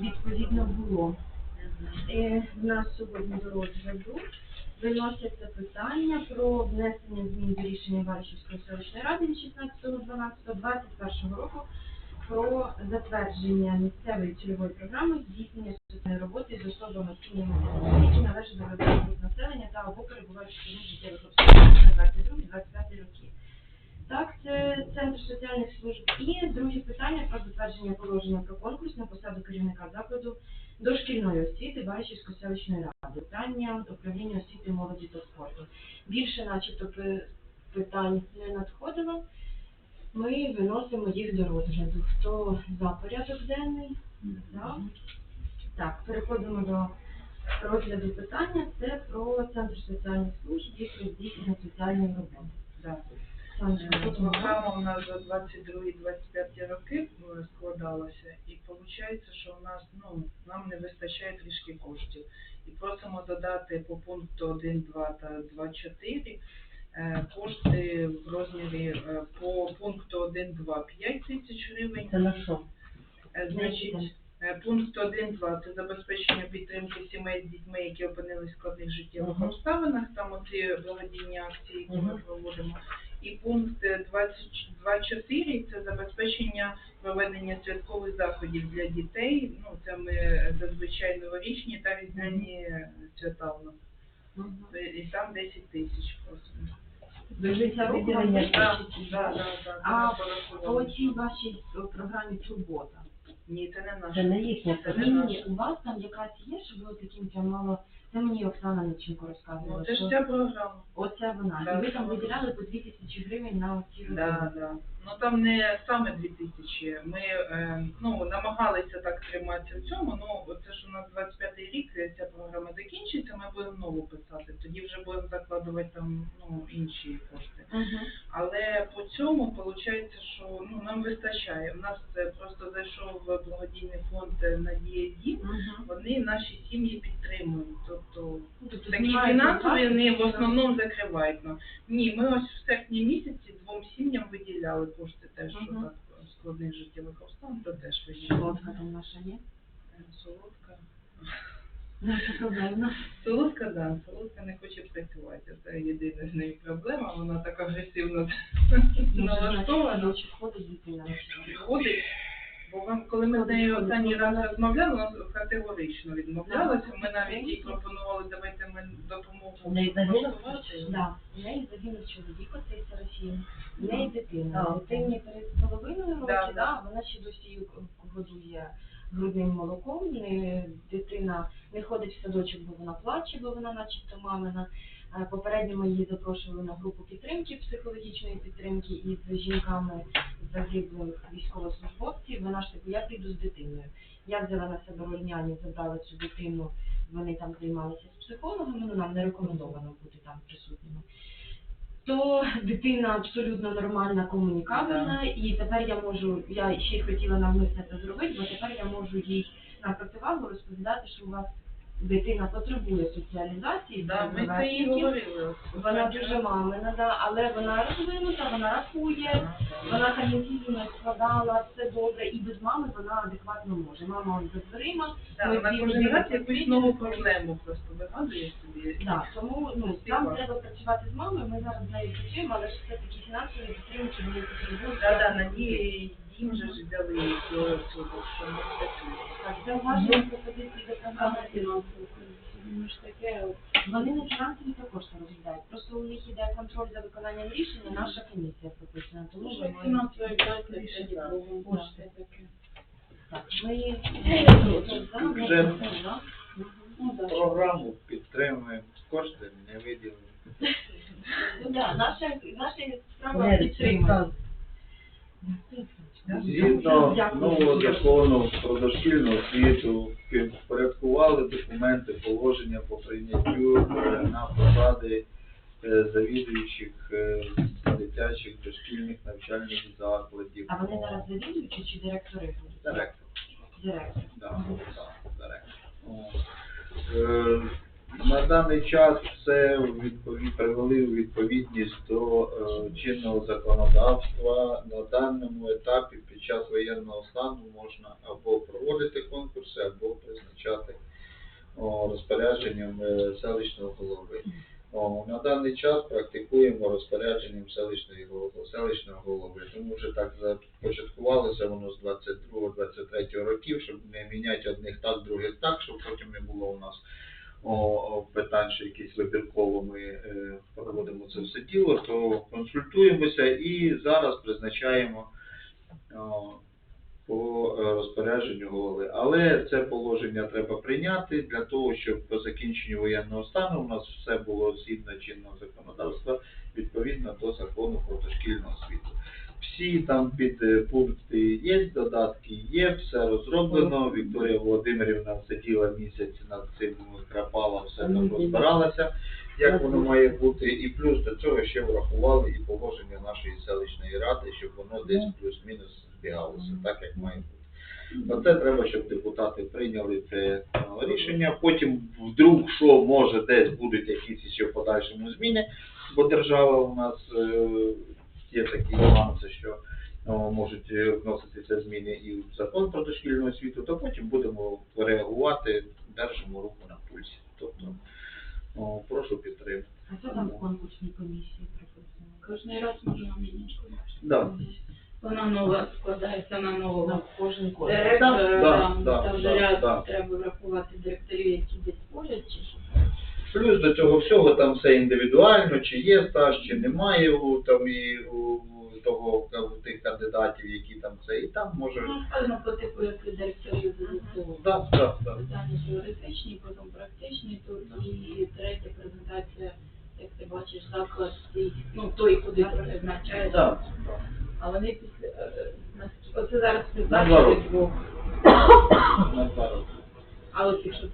відповідно було. Е, В нас сьогодні до розгляду виносяться питання про внесення змін до рішення Варшівської селищної ради від 16.12.21 року про затвердження місцевої цільової програми здійснення соціальної роботи з особами сім'ями які належать до населення та або перебувають в життєвих обставинах на 22-25 роки. Так, це центр соціальних служб. І друге питання про затвердження положення про конкурс на посаду керівника закладу дошкільної освіти Баришівської селищної ради. Питання управління освіти, молоді та спорту. Більше, начебто, питань не надходило. Ми виносимо їх до розгляду. Хто за порядок денний? За. Так, переходимо до розгляду питання. Це про центр соціальних служб і про здійснення соціальної роботи. Тут. Програма у нас за 22-25 роки е, складалася, і виходить, що у нас ну нам не вистачає трішки коштів. І просимо додати по пункту 1, 2 та 2, 4 е, кошти в розмірі е, по пункту 1, 2 5 тисяч гривень. Це на що? Значить, пункт 1.2 – це забезпечення підтримки сімей з дітьми, які опинились в складних життєвих Мгм. обставинах, там оці благодійні акції, які ми Мгм. проводимо. І пункт е, 22.4 – це забезпечення проведення святкових заходів для дітей. Ну, це ми е, зазвичай новорічні та різдвяні е, свята у нас. Е, І там 10 тисяч просимо. Руку, виділення. вам Так, так, да? так, А так. По цій вашій о, програмі Турбота. Ні, це не наше. Це не їхня Це Ні, не ні, наше. ні, у вас там якась є, що ви таким мало. Це мені Оксана Неченко розказувала. Ну, це ж що ця програма. Оце вона. І ви там виділяли по 2 тисячі гривень на ці родини. Да, да. Ну там не саме дві тисячі. Ми е, ну, намагалися так триматися в цьому. Ну це ж у нас 25-й рік, ця програма закінчиться, ми будемо нову писати. Тоді вже будемо закладувати там ну, інші кошти. Мгм. Але по цьому виходить, що ну, нам вистачає. У нас е, просто зайшов благодійний фонд е, Надія Дім. Мгм. Вони наші сім'ї підтримують. Тобто Ну, тобто такі фінансові вони в основному закривають. Ні, ми ось в серпні місяці двом сім'ям виділяли кошти теж, Мгм. так складних життєвих обставин, то теж виділяли. Солодка там наша є. Е, Солодка. Наша проблема. Солодка, да, солодка не хоче працювати. Це єдина з неї проблема. Вона так агресивно налаштована. чи ходить дитина. Ходить. Бо вам, коли ми з нею останній раз розмовляли, вона категорично відмовлялася. Ми навіть їй пропонували, давайте ми допомогу В неї загинув? Да. У неї загинув чоловік, оцей Серафім. У неї дитина. А. Дитині перед половиною роки, Да, да, вона ще досі годує грудним молоком. Не, дитина не ходить в садочок, бо вона плаче, бо вона начебто мамина. Е, Попередньо ми її запрошували на групу підтримки, психологічної підтримки із жінками загиблих військовослужбовців. Вона ж таки, я прийду з дитиною. Я взяла на себе роль няні, забрала цю дитину, вони там займалися з психологами, ну нам не рекомендовано бути там присутніми. То дитина абсолютно нормальна, комунікабельна, і тепер я можу, я ще й хотіла навмисно це зробити, бо тепер я можу їй на противагу розповідати, що у вас дитина потребує соціалізації, Да, ми це їй говорили. Вона дуже мамина, да, але вона розвинута, вона рахує, вона характерно складала, все добре, і без мами вона адекватно може. Мама за дверима, Так, ми вона дві кожен раз якусь нову проблему просто вигадує собі. да, тому ну, там треба працювати з мамою, ми зараз з нею працюємо, але ж все такі фінансові підтримки, вони потребують. Да, да, Надія дім же ж взяли цього, що ми. Так, це ваші пропозиції до програми фінансової ж таке. Вони не фінансові також це розглядають. Просто у них іде контроль за виконанням рішення, наша комісія прописана. Тому ми маємо- Фінансові рішення. Кошти. Так, ми Вже Ну, програму підтримуємо, кошти не виділені. Ну, да, наша, наша справа Не, підтримати. Згідно нового закону про дошкільну освіту впорядкували документи, положення по прийняттю е, на посади е, завідуючих е, дитячих дошкільних навчальних закладів. А вони зараз завідуючі чи директори? Директор. Директор. Да, да, директор. На даний час все відпові- привели у відповідність до е, чинного законодавства. На даному етапі під час воєнного стану можна або проводити конкурси, або призначати о, розпорядженням е, селищного голови. О, на даний час практикуємо розпорядженням селищної голови, селищного голови. Тому що так започаткувалося воно з 22-23 років, щоб не міняти одних так, других так, щоб потім не було у нас о, питань, що якісь вибірково ми е, проводимо це все діло, то консультуємося і зараз призначаємо по розпорядженню голови. Але це положення треба прийняти для того, щоб по закінченню воєнного стану у нас все було згідно чинного законодавства відповідно до закону про дошкільну. Всі там під е, пункти є, додатки є, все розроблено. Вікторія Володимирівна сиділа місяць над цим, крапала, все там розбиралася, як воно має бути. І плюс до цього ще врахували і положення нашої селищної ради, щоб воно десь плюс-мінус збігалося, так як має бути. Оце треба, щоб депутати прийняли це е, рішення. Потім вдруг, що може десь будуть якісь ще в подальшому зміни, бо держава у нас е, є такі нюанси, що можуть е, вноситися зміни і в закон про дошкільну освіту, то потім будемо реагувати, держимо руку на пульсі. Тобто, о, прошу підтримати. А що там в конкурсній комісії прописано? Кожний раз можна міняти. Да. Вона нова складається на нового На кожен конкурс. директора. Да, там, да, там да, ряд да. треба врахувати директорів, які десь поряд чи що. Плюс до цього всього там все індивідуально, чи є стаж, чи немає у там і у того у тих кандидатів, які там це, і там може. Ну, скажімо, по типу, як і директорів. Да, да, да. Питання теоретичні, потім практичні, тут і третя презентація, як ти бачиш, заклад свій, ну той, куди ти призначаєш. А вони після е, оце зараз На призначили двох. На два роки. А от якщо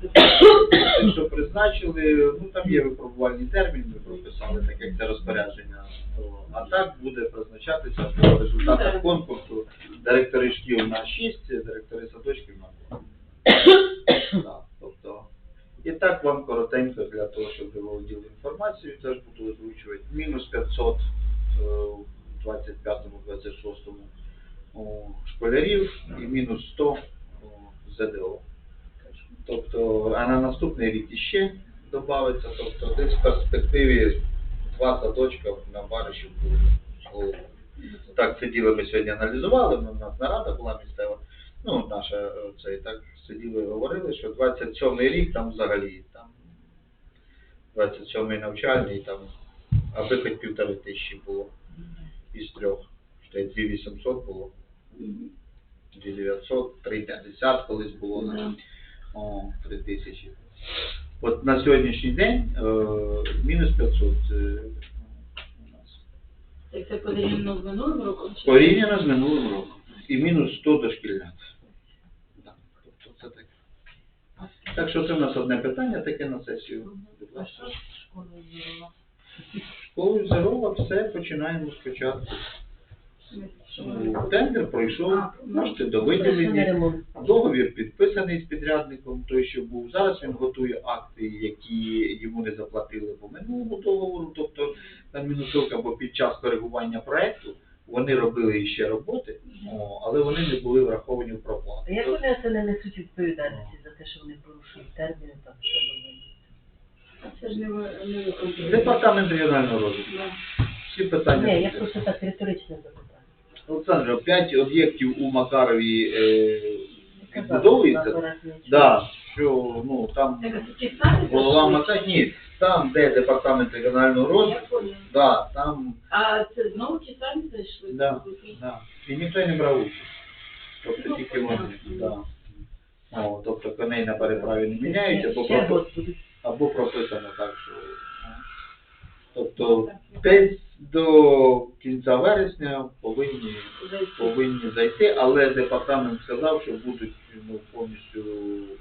Якщо призначили, ну там є випробувальний термін, ми прописали, так як це розпорядження. То, А так буде призначатися по результатах конкурсу. Директори шкіл на 6, директори садочків на 2. Так, тобто, і так вам коротенько для того, щоб ви володіли інформацією, теж буду озвучувати. Мінус 500 е, в 25-26 школярів і мінус 100 у ЗДО. Тобто, а на наступний рік іще додається, тобто десь в перспективі два садочка на баришів буде. Так, сиділи ми сьогодні аналізували, ну, у нас нарада була місцева. Ну, наша е, це так сиділи, і говорили, що 27-й рік там взагалі там 27-й навчальний, там, аби хоч півтори тисячі було із трьох. Що й 2800 було, 2900, 350 колись було. О, 3 тисячі. От на сьогоднішній день е, мінус 500 е, у нас. Як це порівняно з минулим роком? Порівняно з минулим роком. І мінус 100 дошкільнят. Так, тобто це таке. Так що це в нас одне питання таке на сесію. А що з школою зробила? Школою Зерова все починаємо спочатку. Тендер пройшов, можете до виділення. Договір підписаний з підрядником, той, що був. Зараз він готує акти, які йому не заплатили по минулому договору, тобто там мінусовка, бо під час коригування проекту вони робили іще роботи, але вони не були враховані в проплату. А як вони це не несуть відповідальності за те, що вони порушують терміни там що вони? Департамент регіонального розвитку. Всі питання. Ні, я просто так риторично запитаю. Олександр, п'ять об'єктів у Макарові е, відбудовується. Да, що ну там голова? Макар, ні, там, де департамент регіонального розвитку, да, там А це знову ті самі зайшли? Да, да. І ніхто не брав участь. Тобто Ну, тільки вони. Да. О, тобто коней на переправі не міняють, або, пропи- або прописано так, що. ну, Тобто десь до кінця вересня повинні, повинні зайти, але департамент сказав, що будуть ну, повністю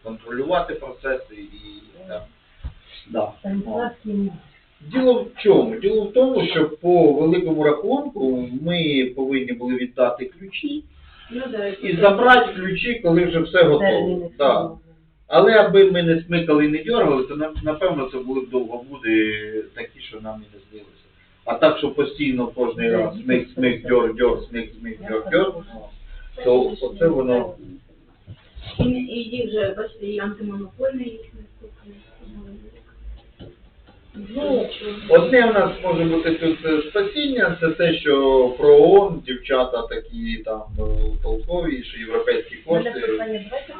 контролювати процеси і там. Да. Станіславський. Діло в чому? Діло в тому, що по великому рахунку ми повинні були віддати ключі Ну, і забрати ключі, коли вже все готово. Да. Але аби ми не смикали і не дергали, то напевно це були б довгобуди такі, що нам і не здалося. А так, що постійно кожен раз смик, смик, дьор, дьор, смик, смик, дьор, дьор, то оце воно. І, і вже, бачите, і антимонопольний їх. Ну, Одне в нас може бути тут е, спасіння, це те, що про ООН, дівчата такі там е, толкові, що європейські кошти. питання, давайте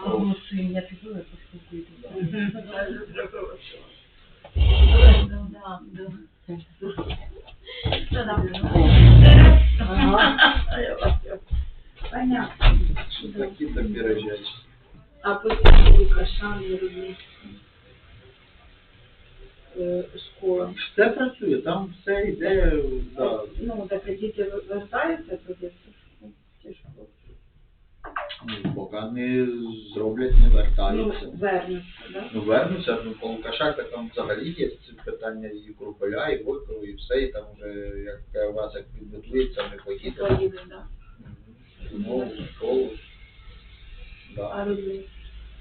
Понятно. Такі то пірожачі. А потім не робить е, школа. Все працює, там все йде. Ну, так діти вертаються тоді в ці школи. Ну, поки не зроблять, не Ну, вертаються. вернуться, да? Ну, вернуться, ну, по Лукашах, там взагалі є ці питання і Круполя, і Бойкова, і все, і там вже, як у вас як підготується, ми поїдемо. Поїде, да. Ну, в школу. А Да. Рудницький?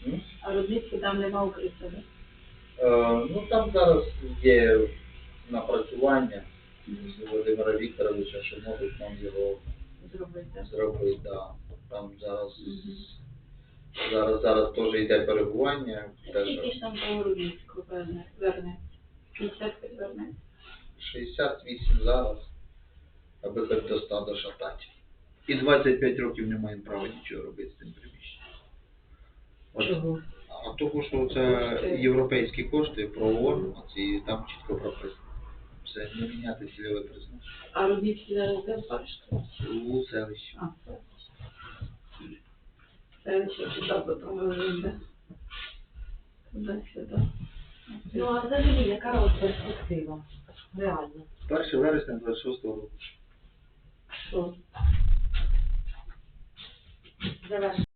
М? А Рудницький там нема укриття, да? Е, Ну там зараз є напрацювання з Володимира Вікторовича, що можуть нам його Зробити, да? зробити. Да. Там зараз, зараз, зараз теж йде перебування. теж Скільки ж там Рудницького верне? Верне? 50 верне? 68 зараз, аби хоч до 100 дошатати. І 25 років не маємо права нічого робити з цим приміщенням. От Чого? А того, що це європейські кошти про ООН, оці там чітко прописано. Все, не міняти цільове призначення. А Рудницький зараз де бачите? У селищі. А, це. Ще туди потім розійде. Туди-сюди. Ну, а взагалі, яка от перспектива? Реально. 1 вересня 26 року. Що? Завершити.